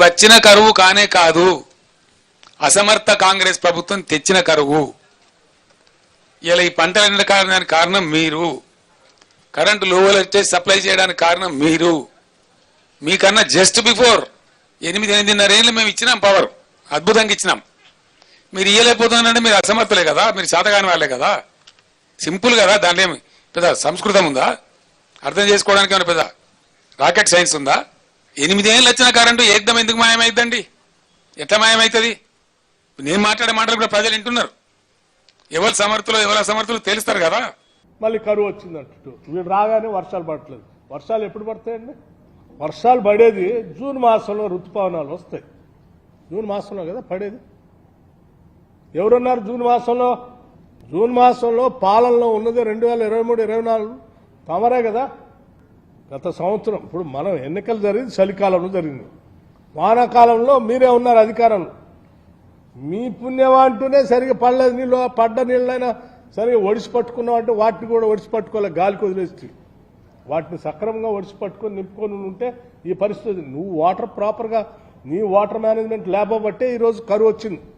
వచ్చిన కరువు కానే కాదు. అసమర్థ కాంగ్రెస్ ప్రభుత్వం తెచ్చిన కరువు. ఇలా ఈ పంటలు ఎండడానికి కారణం మీరు. కరెంటు లోవలు వచ్చే సప్లై చేయడానికి కారణం మీరు. మీకన్నా జస్ట్ బిఫోర్ ఎనిమిది ఎనిమిదిన్నర ఏళ్ళు మేము ఇచ్చినాం పవర్. అద్భుతంగా ఇచ్చినాం. మీరు ఇయ్యలేకపోతున్నారంటే మీరు అసమర్థలే కదా మీరు శాతగాని వాళ్ళే కదా. సింపుల్ కదా దాంట్లో ఏమి పెద్ద సంస్కృతం ఉందా? అర్థం చేసుకోవడానికి ఏమైనా పెద్ద రాకెట్ సైన్స్ ఉందా? ఎనిమిదేళ్ళు వచ్చిన కరెంటు ఏకదం ఎందుకు మాయమైందండి ఎట్లా మాయమవుతుంది నేను మాట్లాడే మాటలు కూడా ప్రజలు వింటున్నారు. ఎవరు సమర్థులు ఎవరు అసమర్థులు తెలుస్తారు కదా? మళ్ళీ కరువు వచ్చిందంటు వీడు రాగానే వర్షాలు పడట్లేదు. వర్షాలు ఎప్పుడు పడతాయండి? వర్షాలు పడేది జూన్ మాసంలో ఋతుపవనాలు వస్తాయి. జూన్ మాసంలో కదా పడేది? ఎవరున్నారు జూన్ మాసంలో? జూన్ మాసంలో పాలనలో ఉన్నది రెండు వేల ఇరవై మూడు ఇరవై నాలుగు. తమరే కదా? గత సంవత్సరం ఇప్పుడు మనం ఎన్నికలు జరిగింది చలికాలంలో జరిగింది. వానాకాలంలో మీరే ఉన్నారు అధికారంలో. మీ పుణ్యమా అంటూనే సరిగా పడలేదు నీళ్ళు పడ్డ నీళ్ళైనా సరిగా ఒడిసి పట్టుకున్నాం అంటే వాటిని కూడా ఒడిసి పట్టుకోలే గాలికి వదిలేస్తే వాటిని సక్రమంగా ఒడిసి పట్టుకొని నింపుకొని ఉంటే ఈ పరిస్థితి. నువ్వు వాటర్ ప్రాపర్గా నీ వాటర్ మేనేజ్మెంట్ లేబో బట్టే ఈరోజు కరువు వచ్చింది.